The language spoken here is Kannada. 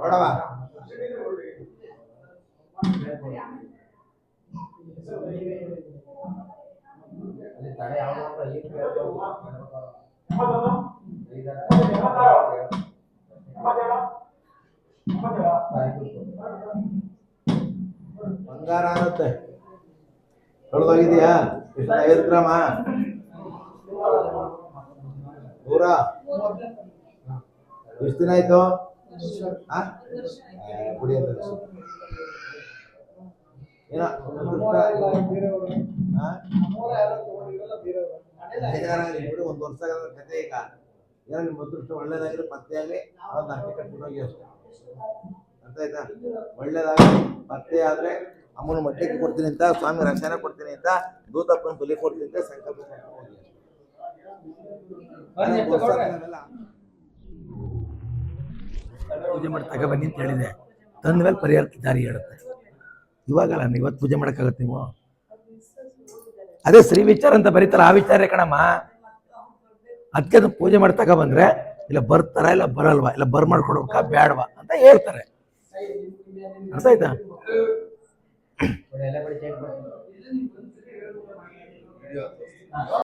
ಹೊಡವ ಬಂಗಾರ ಆಗುತ್ತೆ. ಎಷ್ಟು ಐವತ್ತು ಗ್ರಾಮ ನೂರ ಎಷ್ಟು ದಿನ ಆಯ್ತು? ಅನ್ಸು. ಏನೋ ಬಿಡು, ಒಂದು ವರ್ಷ ಕಥೆ ಕತೆ ಈಗ. ಏನೋ ನಿಮ್ಮ ಅದೃಷ್ಟ ಒಳ್ಳೇದಾಗಿರೋ ಅಷ್ಟೇ. ಅರ್ಥ ಆಯ್ತಾ ಒಳ್ಳೇದಾಗಲಿ ಪತ್ತೆ ಆದ್ರೆ ಅಮ್ಮನ ಮಟ್ಟಕ್ಕೆ ಕೊಡ್ತೀನಿ ಅಂತ ಸ್ವಾಮಿ ರಕ್ಷಣೆ ಕೊಡ್ತೀನಿ ಅಂತ ದೂತಪ್ಪನ ಬಲಿ ಕೊಡ್ತೀನಿ ಅಂತ ಸಂಕಲ್ಪ ಮಾಡ್ಕೊಂಡು ಹೋಗಿ ಪೂಜೆ ಮಾಡಿ ತಗೊಬನ್ನಿ ಅಂತ ಹೇಳಿದೆ. ತಂದ ಮೇಲೆ ಪರಿಹಾರ ದಾರಿ ಹೇಳುತ್ತೆ. ಇವಾಗಲ್ಲ ನೀವು ಇವತ್ತು ಪೂಜೆ ಮಾಡೋಕ್ಕಾಗತ್ತೆ ನೀವು? ಅದೇ ಶ್ರೀ ವಿಚಾರ ಅಂತ ಬರೀತಾರ, ಆ ವಿಚಾರ ಕಣಮ್ಮ. ಅದಕ್ಕೆ ಅದು ಪೂಜೆ ಮಾಡಿ ತಗೊಬಂದ್ರೆ ಇಲ್ಲ ಬರ್ತಾರ, ಇಲ್ಲ ಬರಲ್ವಾ, ಇಲ್ಲ ಬರ್ ಮಾಡ್ಕೊಡ್ಬೇಕಾ ಬೇಡವಾ ಅಂತ ಹೇಳ್ತಾರೆ. ಅರ್ಥ ಆಯ್ತಾ